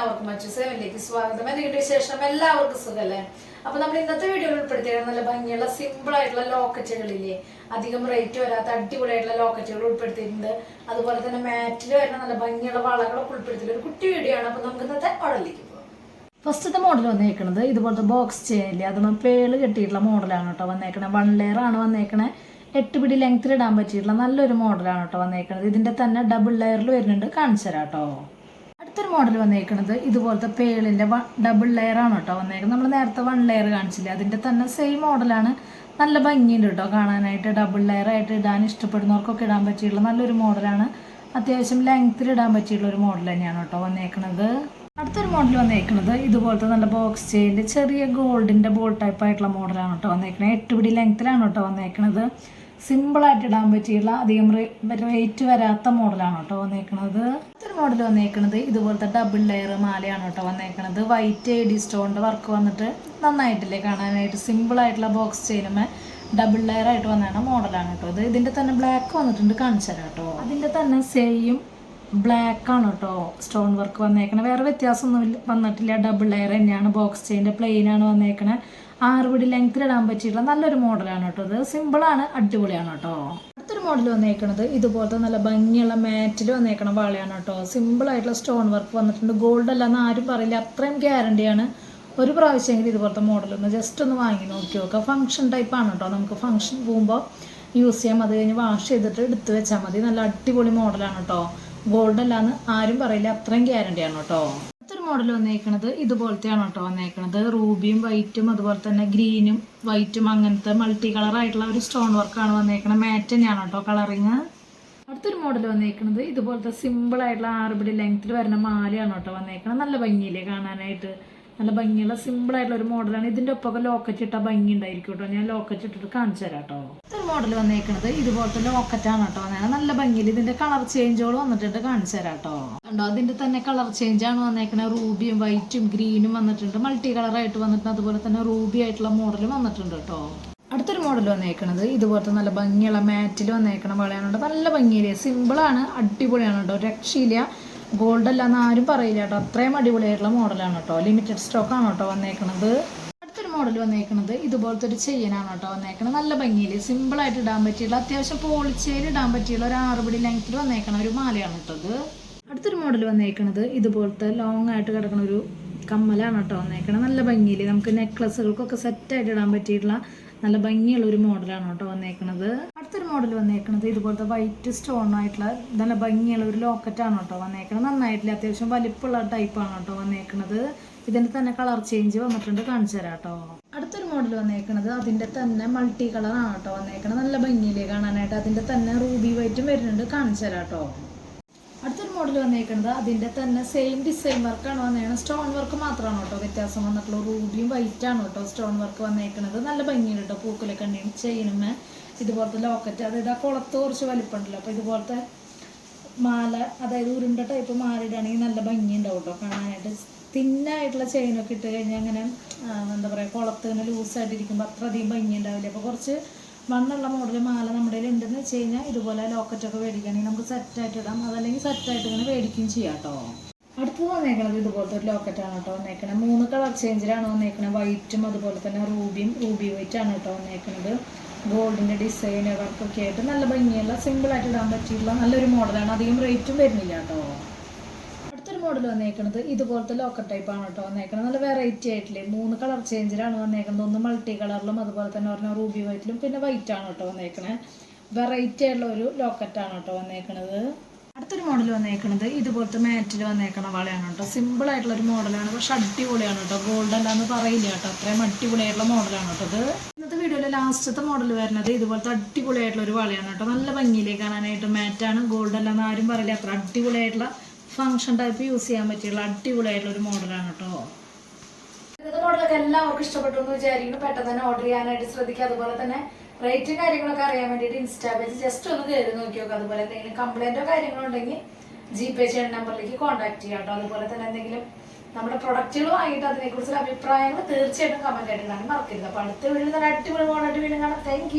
എല്ലാവർക്കും മറ്റു സേവനിലേക്ക് സ്വാഗതം. കിട്ടിയ ശേഷം എല്ലാവർക്കും സുഖല്ലേ? അപ്പൊ നമ്മൾ ഇന്നത്തെ വീഡിയോയിൽ ഉൾപ്പെടുത്തിയത് നല്ല ഭംഗിയുള്ള സിമ്പിൾ ആയിട്ടുള്ള ലോക്കറ്റുകളില്ലേ? അധികം റേറ്റ് വരാത്ത അടിപൊളിയായിട്ടുള്ള ലോക്കറ്റുകൾ ഉൾപ്പെടുത്തിയിട്ടുണ്ട്. അതുപോലെ തന്നെ മാറ്റിൽ വരുന്ന നല്ല ഭംഗിയുള്ള വളകളൊക്കെ ഉൾപ്പെടുത്തിയിട്ടുള്ള ഒരു കുട്ടി വീഡിയോ ആണ്. അപ്പൊ നമുക്ക് ഇന്നത്തെ ഉടലിലേക്ക് പോകാം ഫസ്റ്റത്തെ മോഡൽ വന്നേക്കണത് ഇതുപോലത്തെ ബോക്സ് ചെയിനില്ലേ അത് പേൾ കെട്ടിയിട്ടുള്ള മോഡലാണ് കേട്ടോ വന്നേക്കണേ. വൺ ലെയർ ആണ് വന്നേക്കണേ. എട്ട് പിടി ലെങ്ത്തിൽ ഇടാൻ പറ്റിയിട്ടുള്ള നല്ലൊരു മോഡലാണ് കേട്ടോ വന്നേക്കുന്നത് ഇതിന്റെ തന്നെ ഡബിൾ ലെയറിൽ വരുന്നുണ്ട്. കാണിച്ചു തരാം കേട്ടോ. അടുത്തൊരു മോഡൽ വന്നേക്കണത് ഇതുപോലത്തെ പേളിന്റെ ഡബിൾ ലെയർ ആണ് കേട്ടോ വന്നേക്കുന്നത് നമ്മൾ നേരത്തെ വൺ ലെയർ കാണിച്ചില്ല? അതിന്റെ തന്നെ സെയിം മോഡലാണ് നല്ല ഭംഗിയുണ്ട് കേട്ടോ കാണാനായിട്ട്. ഡബിൾ ലെയർ ആയിട്ട് ഇടാൻ ഇഷ്ടപ്പെടുന്നവർക്കൊക്കെ ഇടാൻ പറ്റിയിട്ടുള്ള നല്ലൊരു മോഡലാണ് അത്യാവശ്യം ലെങ്ത്തിൽ ഇടാൻ പറ്റിയിട്ടുള്ള ഒരു മോഡൽ തന്നെയാണ് കേട്ടോ വന്നേക്കണത്. അടുത്തൊരു മോഡൽ വന്നേക്കുന്നത് ഇതുപോലത്തെ നല്ല ബോക്സ് ചെയിന്റെ ചെറിയ ഗോൾഡിന്റെ ബോൾ ടൈപ്പ് ആയിട്ടുള്ള മോഡലാണ് കേട്ടോ വന്നേക്കുന്നത് എട്ട് പിടി ലെങ്ത്തിലാണ് കേട്ടോ വന്നേക്കുന്നത് സിമ്പിളായിട്ട് ഇടാൻ പറ്റിയുള്ള അധികം റേറ്റ് വരാത്ത മോഡലാണ് കേട്ടോ വന്നേക്കുന്നത് അടുത്തൊരു മോഡൽ വന്നേക്കുന്നത് ഇതുപോലത്തെ ഡബിൾ ലെയർ മാലയാണ് കേട്ടോ വന്നേക്കുന്നത് വൈറ്റ് എ ഡി സ്റ്റോണിന്റെ വർക്ക് വന്നിട്ട് നന്നായിട്ടില്ലേ കാണാനായിട്ട്. സിമ്പിളായിട്ടുള്ള ബോക്സ് ചെയിനുമേ ഡബിൾ ലെയർ ആയിട്ട് വന്നതാണ് മോഡലാണ് കേട്ടോ ഇത്. ഇതിന്റെ തന്നെ ബ്ലാക്ക് വന്നിട്ടുണ്ട് കാണിച്ചു തരാം കേട്ടോ. അതിന്റെ തന്നെ സെയിം ബ്ലാക്ക് ആണ് കേട്ടോ സ്റ്റോൺ വർക്ക് വന്നേക്കണേ വേറെ വ്യത്യാസമൊന്നും വന്നിട്ടില്ല. ഡബിൾ ലെയർ തന്നെയാണ്. ബോക്സ് ചെയിന്റെ പ്ലെയിൻ ആണ് വന്നേക്കണേ ആറുപടി പിടി ലെങ്ത്തിൽ ഇടാൻ പറ്റിയിട്ടുള്ള നല്ലൊരു മോഡലാണ് കേട്ടോ ഇത്. സിമ്പിളാണ് അടിപൊളിയാണ് കേട്ടോ. മോഡൽ വന്നേക്കണത്. ഇതുപോലത്തെ നല്ല ഭംഗിയുള്ള മാറ്റിൽ വന്നേക്കണം വളയാണ് കേട്ടോ. സിമ്പിൾ ആയിട്ടുള്ള സ്റ്റോൺ വർക്ക് വന്നിട്ടുണ്ട്. ഗോൾഡ് അല്ലാന്ന് ആരും പറയില്ല. അത്രയും ഗ്യാരണ്ടിയാണ് ഒരു പ്രാവശ്യമെങ്കിലും ഇതുപോലത്തെ മോഡൽ ഒന്ന് ജസ്റ്റ് ഒന്ന് വാങ്ങി നോക്കി നോക്കുക ഫംഗ്ഷൻ ടൈപ്പ് ആണ് കേട്ടോ. നമുക്ക് ഫംഗ്ഷൻ പോകുമ്പോൾ യൂസ് ചെയ്യാം. അത് കഴിഞ്ഞ് വാഷ് ചെയ്തിട്ട് എടുത്ത് വെച്ചാൽ മതി. നല്ല അടിപൊളി മോഡലാണ് കേട്ടോ. ഗോൾഡ് അല്ലാന്ന് ആരും പറയില്ല. അത്രയും ഗ്യാരണ്ടിയാണ് കേട്ടോ. അടുത്തൊരു മോഡൽ വന്നേക്കണത് ഇതുപോലത്തെയാണ് കേട്ടോ വന്നേക്കണത്. റൂബിയും വൈറ്റും അതുപോലെ തന്നെ ഗ്രീനും വൈറ്റും അങ്ങനത്തെ മൾട്ടി കളർ ആയിട്ടുള്ള ഒരു സ്റ്റോൺ വർക്കാണ് വന്നേക്കണത്. മാറ്റ് തന്നെയാണ് കേട്ടോ കളറിങ് അടുത്തൊരു മോഡൽ വന്നേക്കണത് ഇതുപോലത്തെ സിമ്പിൾ ആയിട്ടുള്ള ആറുപിടി ലെങ്ത്തിൽ വരുന്ന മാലയാണ് കേട്ടോ വന്നേക്കണത്. നല്ല ഭംഗിയില്ലേ കാണാനായിട്ട്. നല്ല ഭംഗിയുള്ള സിമ്പിൾ ആയിട്ടുള്ള ഒരു മോഡലാണ് ഇതിന്റെ ഒപ്പമൊക്കെ ലോക്കറ്റ് ഇട്ടാൽ ഭംഗി ഉണ്ടായിരിക്കും കേട്ടോ ഞാൻ ലോക്കറ്റ് ഇട്ടിട്ട് കാണിച്ചു തരാം കേട്ടോ ഒരു മോഡൽ വന്നേക്കണത് ഇതുപോലത്തെ ലോക്കറ്റാണ് കേട്ടോ ഞാൻ നല്ല ഭംഗിയിൽ ഇതിന്റെ കളർ ചേഞ്ചുകൾ വന്നിട്ടുണ്ട് കാണിച്ചു തരാം കേട്ടോ കണ്ടോ? അതിന്റെ തന്നെ കളർ ചേഞ്ച് ആണ് വന്നേക്കണത്. റൂബിയും വൈറ്റും ഗ്രീനും വന്നിട്ടുണ്ട്. മൾട്ടി കളർ ആയിട്ട് വന്നിട്ടുണ്ട്. അതുപോലെ തന്നെ റൂബി ആയിട്ടുള്ള മോഡൽ വന്നിട്ടുണ്ട് കേട്ടോ അടുത്തൊരു മോഡൽ വന്നേക്കണത് ഇതുപോലത്തെ നല്ല ഭംഗിയുള്ള മാറ്റിൽ വന്നേക്കണ പോലെയാണ് നല്ല ഭംഗിയില്ലേ സിമ്പിളാണ് അടിപൊളിയാണ് കേട്ടോ രക്ഷയില്ല. ഗോൾഡ് അല്ലാന്ന് ആരും പറയില്ല കേട്ടോ. അത്രയും അടിപൊളിയായിട്ടുള്ള മോഡലാണ് കേട്ടോ. ലിമിറ്റഡ് സ്റ്റോക്ക് ആണ് കേട്ടോ വന്നേക്കണത്. അടുത്തൊരു മോഡൽ വന്നേക്കണത് ഇതുപോലത്തെ ഒരു ചെയിനാണ് കേട്ടോ വന്നേക്കണത്. നല്ല ഭംഗിയിൽ സിമ്പിളായിട്ട് ഇടാൻ പറ്റിയുള്ള അത്യാവശ്യം പോളിച്ചേൽ ഇടാൻ പറ്റിയുള്ള ഒരു ആറുപടി ലെങ്ത്തിൽ വന്നേക്കണ ഒരു മാലയാണ് ഇത്. അടുത്തൊരു മോഡൽ വന്നേക്കണത് ഇതുപോലത്തെ ലോങ് ആയിട്ട് കിടക്കുന്ന ഒരു കമ്മലാണ് കേട്ടോ വന്നേക്കണത്. നല്ല ഭംഗിയിൽ നമുക്ക് നെക്ലസുകൾക്കൊക്കെ സെറ്റായിട്ട് ഇടാൻ പറ്റിയിട്ടുള്ള നല്ല ഭംഗിയുള്ള ഒരു മോഡലാണ് കേട്ടോ വന്നേക്കുന്നത് അടുത്തൊരു മോഡൽ വന്നേക്കുന്നത് ഇതുപോലത്തെ വൈറ്റ് സ്റ്റോൺ ആയിട്ടുള്ള നല്ല ഭംഗിയുള്ള ഒരു ലോക്കറ്റാണ് കേട്ടോ വന്നേക്കുന്നത് നന്നായിട്ടില്ല അത്യാവശ്യം വലിപ്പമുള്ള ടൈപ്പാണ് കേട്ടോ വന്നേക്കുന്നത് ഇതിന്റെ തന്നെ കളർ ചേഞ്ച് വന്നിട്ടുണ്ട് കാണിച്ചു തരാം കേട്ടോ. അടുത്തൊരു മോഡൽ വന്നേക്കുന്നത് അതിന്റെ തന്നെ മൾട്ടി കളർ ആണ് കേട്ടോ വന്നേക്കുന്നത് നല്ല ഭംഗിയില്ലേ കാണാനായിട്ട്? അതിന്റെ തന്നെ റൂബി വൈറ്റും വരുന്നുണ്ട് കാണിച്ചു തരാം കേട്ടോ. മോഡൽ വന്നേക്കുന്നത്. അതിന്റെ തന്നെ സെയിം ഡിസൈൻ വർക്കാണ് വന്നേക്കുന്നത് സ്റ്റോൺ വർക്ക് മാത്രമാണ് കേട്ടോ വ്യത്യാസം വന്നിട്ടുള്ളൂ. റൂബിയും വൈറ്റ് ആണ് കേട്ടോ സ്റ്റോൺ വർക്ക് വന്നേക്കുന്നത് നല്ല ഭംഗിയുണ്ട് കേട്ടോ പൂക്കലൊക്കെ ഉണ്ടെങ്കിൽ ചെയ്യുമ്പോ ഇതുപോലത്തെ ലോക്കറ്റ് അതായത് ആ കുളത്ത് കുറച്ച് വലിപ്പമുണ്ടല്ലോ. അപ്പോൾ ഇതുപോലത്തെ മാല അതായത് ഉരുണ്ട ടൈപ്പ് മാല ഇടുകയാണെങ്കിൽ നല്ല ഭംഗിയുണ്ടാവും കേട്ടോ കാണാനായിട്ട്. തിന്നായിട്ടുള്ള ചെയിനൊക്കെ ഇട്ട് കഴിഞ്ഞാൽ അങ്ങനെ എന്താ പറയുക കുളത്ത് ഇങ്ങനെ ലൂസായിട്ടിരിക്കുമ്പോൾ അത്ര അധികം ഭംഗി ഉണ്ടാവില്ല അപ്പോൾ കുറച്ച് മണ്ണുള്ള മോഡൽ മാല നമ്മുടെ കയ്യിൽ ഉണ്ടെന്ന് വെച്ച് കഴിഞ്ഞാൽ ഇതുപോലെ ലോക്കറ്റൊക്കെ മേടിക്കുകയാണെങ്കിൽ നമുക്ക് സെറ്റായിട്ട് ഇടാം. അതല്ലെങ്കിൽ സെറ്റായിട്ട് ഇങ്ങനെ മേടിക്കുകയും ചെയ്യാം കേട്ടോ അടുത്തത് വന്നേക്കണത് ഇതുപോലത്തെ ഒരു ലോക്കറ്റാണ് കേട്ടോ വന്നേക്കണത്. മൂന്ന് കളർ ചേഞ്ചിലാണ് വന്നേക്കണത്. വൈറ്റും അതുപോലെ തന്നെ റൂബിയും റൂബി വൈറ്റ് ആണ് കേട്ടോ വന്നേക്കണത്. ഗോൾഡിന്റെ ഡിസൈൻ വർക്കൊക്കെ ആയിട്ട് നല്ല ഭംഗിയുള്ള സിമ്പിൾ ആയിട്ട് ഇടാൻ പറ്റിയിട്ടുള്ള നല്ലൊരു മോഡലാണ് അധികം റേറ്റും വരുന്നില്ല കേട്ടോ മോഡൽ വന്നേക്കണത് ഇതുപോലത്തെ ലോക്കർ ടൈപ്പാണ് കേട്ടോ വന്നേക്കണത്. നല്ല വെറൈറ്റി ആയിട്ടില്ലേ? മൂന്ന് കളർ ചേഞ്ചിലാണ് വന്നേക്കുന്നത് ഒന്ന് മൾട്ടി കളറിലും അതുപോലെ തന്നെ ഒരെണ്ണം റൂബി വൈറ്റിലും പിന്നെ വൈറ്റ് ആണ് കേട്ടോ വന്നേക്കണേ. വെറൈറ്റി ആയിട്ടുള്ള ഒരു ലോക്കറ്റാണ് കേട്ടോ വന്നേക്കണത്. അടുത്തൊരു മോഡൽ വന്നേക്കണത് ഇതുപോലത്തെ മാറ്റിൽ വന്നേക്കണ വളയാണ് കേട്ടോ. സിമ്പിൾ ആയിട്ടുള്ള ഒരു മോഡലാണ് പക്ഷെ അടിപൊളിയാണ് കേട്ടോ. ഗോൾഡ് അല്ലാന്ന് പറയില്ല കേട്ടോ. അത്രയും അടിപൊളിയായിട്ടുള്ള മോഡലാണ് കേട്ടോ ഇത്. ഇന്നത്തെ വീഡിയോയിലെ ലാസ്റ്റത്തെ മോഡൽ വരുന്നത് ഇതുപോലത്തെ അടിപൊളിയായിട്ടുള്ള ഒരു വളയാണ് കേട്ടോ. നല്ല ഭംഗിയിലേക്ക് കാണാനായിട്ട് മാറ്റാണ് ഗോൾഡ് അല്ലാന്ന് ആരും പറയില്ല. അത്ര അടിപൊളിയായിട്ടുള്ള ഫംഗ്ഷൻ ടൈപ്പ് യൂസ് ചെയ്യാൻ പറ്റിയുള്ള അടിപൊളിയായിട്ടുള്ള ഒരു മോഡലാണ് കേട്ടോ ഇന്നത്തെ മോഡലൊക്കെ എല്ലാവർക്കും ഇഷ്ടപ്പെട്ടു എന്ന് വിചാരിക്കുന്നു. പെട്ടെന്ന് തന്നെ ഓർഡർ ചെയ്യാനായിട്ട് ശ്രദ്ധിക്കുക. അതുപോലെ തന്നെ റേറ്റും കാര്യങ്ങളൊക്കെ അറിയാൻ വേണ്ടിയിട്ട് ഇൻസ്റ്റാ പേജ് ജസ്റ്റ് ഒന്ന് കയറി നോക്കി നോക്കുക അതുപോലെ എന്തെങ്കിലും കംപ്ലൈന്റോ കാര്യങ്ങളോ ഉണ്ടെങ്കിൽ ജി പേ ചെയ്യുന്ന നമ്പറിലേക്ക് കോൺടാക്ട് ചെയ്യാം കേട്ടോ അതുപോലെ തന്നെ എന്തെങ്കിലും നമ്മുടെ പ്രൊഡക്റ്റുകൾ വാങ്ങിയിട്ട് അതിനെക്കുറിച്ചുള്ള അഭിപ്രായങ്ങൾ തീർച്ചയായിട്ടും കമന്റ് ആയിട്ട് കാണാൻ മറക്കരുത്. അപ്പോൾ അടുത്ത വീഡിയോയിൽ നല്ല അടിപൊളി മോഡലായിട്ട് വീണ്ടും കാണാം. താങ്ക്